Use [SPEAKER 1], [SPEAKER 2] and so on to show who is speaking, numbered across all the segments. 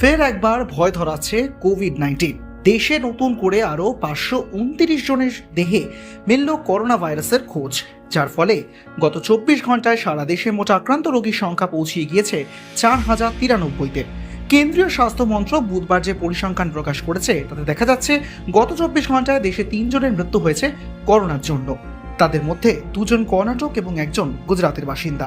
[SPEAKER 1] ফের একবার ভয় ধরাচ্ছে কোভিড নাইন্টিন দেশে নতুন করে আরও পাঁচশো উনত্রিশ জনের দেহে মিলল করোনা ভাইরাসের খোঁজ, যার ফলে গত চব্বিশ ঘন্টায় সারা দেশে মোট আক্রান্ত রোগীর সংখ্যা পৌঁছিয়ে গিয়েছে চার হাজার তিরানব্বইতে। কেন্দ্রীয় স্বাস্থ্য মন্ত্রক বুধবার যে পরিসংখ্যান প্রকাশ করেছে, তাতে দেখা যাচ্ছে গত চব্বিশ ঘন্টায় দেশে তিনজনের মৃত্যু হয়েছে করোনার জন্য। তাদের মধ্যে দুজন কর্ণাটক এবং একজন গুজরাতের বাসিন্দা।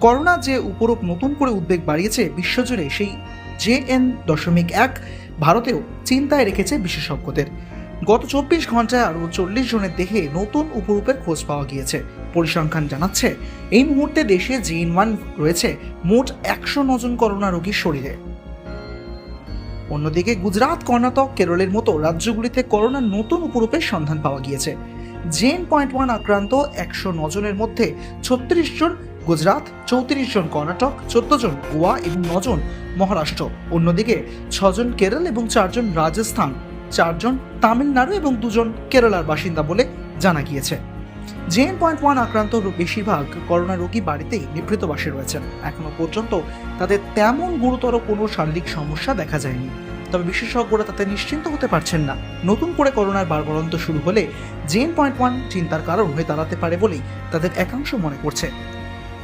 [SPEAKER 1] করোনা যে উপরোপ নতুন করে উদ্বেগ বাড়িয়েছে, বিশ্বজুড়ে সেই জে এন দশমিক এক, ভারতেও চিন্তায় রেখেছে বিশেষজ্ঞদের। গত চব্বিশ ঘন্টায় আরও চল্লিশ জনের দেহে নতুন উপরূপের খোঁজ পাওয়া গিয়েছে। পরিসংখ্যান জানাচ্ছে, এই মুহূর্তে দেশে জিন ওয়ান রয়েছে মোট একশো নজন করোনা রোগীর শরীরে। অন্যদিকে গুজরাট, কর্ণাটক, কেরলের মতো রাজ্যগুলিতে করোনার নতুন উপরূপের সন্ধান পাওয়া গিয়েছে। জেন পয়েন্ট ওয়ান আক্রান্ত একশো নজনের মধ্যে ছত্রিশ জন গুজরাট, চৌত্রিশ জন কর্ণাটক, চোদ্দ জন গোয়া এবং নজন মহারাষ্ট্র। অন্যদিকে ছজন কেরল এবং চারজন রাজস্থান, চারজন তামিলনাড়ু এবং দুজন কেরালার বাসিন্দা বলে জানা গিয়েছে। জেন পয়েন্ট ওয়ান আক্রান্ত বেশিরভাগ করোনা রোগী বাড়িতেই নিভৃত বাসে রয়েছেন। এখনও পর্যন্ত তাদের তেমন গুরুতর কোনো শারীরিক সমস্যা দেখা যায়নি। তবে বিশেষজ্ঞরা তাতে নিশ্চিন্ত হতে পারছেন না। নতুন করে করোনার বারবরন্ত শুরু হলে জেন পয়েন্ট ওয়ান চিন্তার কারণ হয়ে দাঁড়াতে পারে বলেই তাদের একাংশ মনে করছে।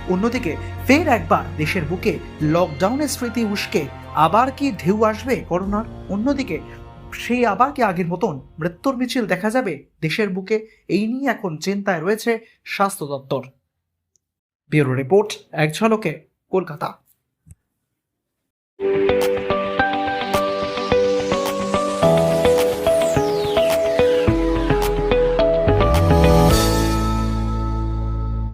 [SPEAKER 1] অন্যদিকে ফের একবার দেশের বুকে লকডাউনের স্মৃতি উস্কে, আবার কি ঢেউ আসবে করোনার? অন্যদিকে সেই আবার কি আগের মতন মৃত্যুর মিছিল দেখা যাবে? দেশের বুকে এই নিয়ে এখন চিন্তায় রয়েছে স্বাস্থ্য দপ্তর। ব্যুরো রিপোর্ট, এক ঝলকে, কলকাতা।